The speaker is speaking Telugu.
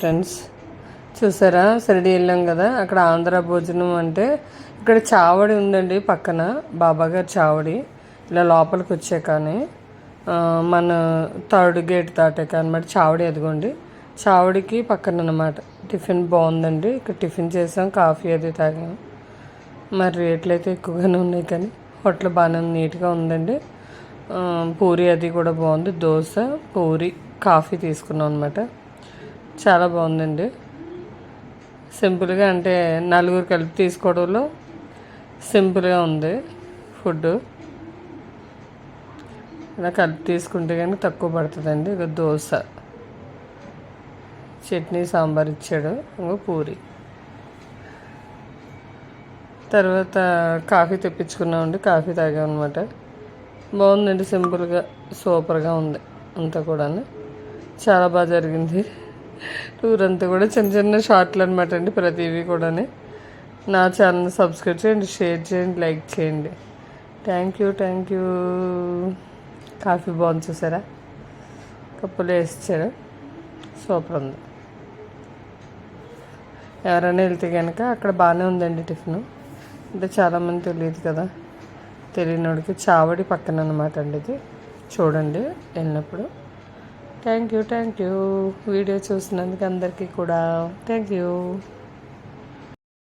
ఫ్రెండ్స్ చూసారా? షిరిడి వెళ్ళాం కదా? అక్కడ ఆంధ్ర భోజనం అంటే ఇక్కడ చావడి ఉందండి పక్కన బాబాగారు చావడి. ఇలా లోపలికి వచ్చాకని కానీ మన థర్డ్ గేట్ దాటాక అనమాట చావడి ఎదగండి చావడికి పక్కన అనమాట టిఫిన్ బాగుందండి. ఇక్కడ టిఫిన్ చేసాం కాఫీ అది తాగాం. మరి రేట్లు అయితే ఎక్కువగానే ఉన్నాయి కానీ హోటల్ బాగానే నీట్గా ఉందండి. పూరి అది కూడా బాగుంది. దోశ పూరి కాఫీ తీసుకున్నాం అనమాట చాలా బాగుందండి. సింపుల్గా అంటే నలుగురు కలిపి తీసుకోవడంలో సింపుల్గా ఉంది ఫుడ్ ఇలా కలిపి తీసుకుంటే కానీ తక్కువ పడుతుందండి. ఇక దోశ. చట్నీ సాంబార్ ఇచ్చాడు. ఇంకో పూరి. తర్వాత కాఫీ తెప్పించుకున్నామండి. కాఫీ తాగామన్నమాట. బాగుందండి సింపుల్గా. సూపర్గా ఉంది అంతా కూడా చాలా బాగా జరిగింది. టూర్ అంతా కూడా చిన్న చిన్న షార్ట్లు అనమాట అండి ప్రతివి కూడానే. నా ఛానల్ సబ్స్క్రైబ్ చేయండి షేర్ చేయండి లైక్ చేయండి. Thank you thank you coffee బాగుంది చూసారా? కప్పులు వేసిచ్చారు సూపర్ ఉంది. ఎవరైనా వెళ్తే కనుక అక్కడ బాగానే ఉందండి టిఫిన్. అంటే చాలామంది తెలియదు కదా. తెలియనోడికి చావడి పక్కన అనమాట అండి ఇది. చూడండి వెళ్ళినప్పుడు. Thank you thank you. Video చూసినందుకు అందరికీ కూడా థ్యాంక్ యూ.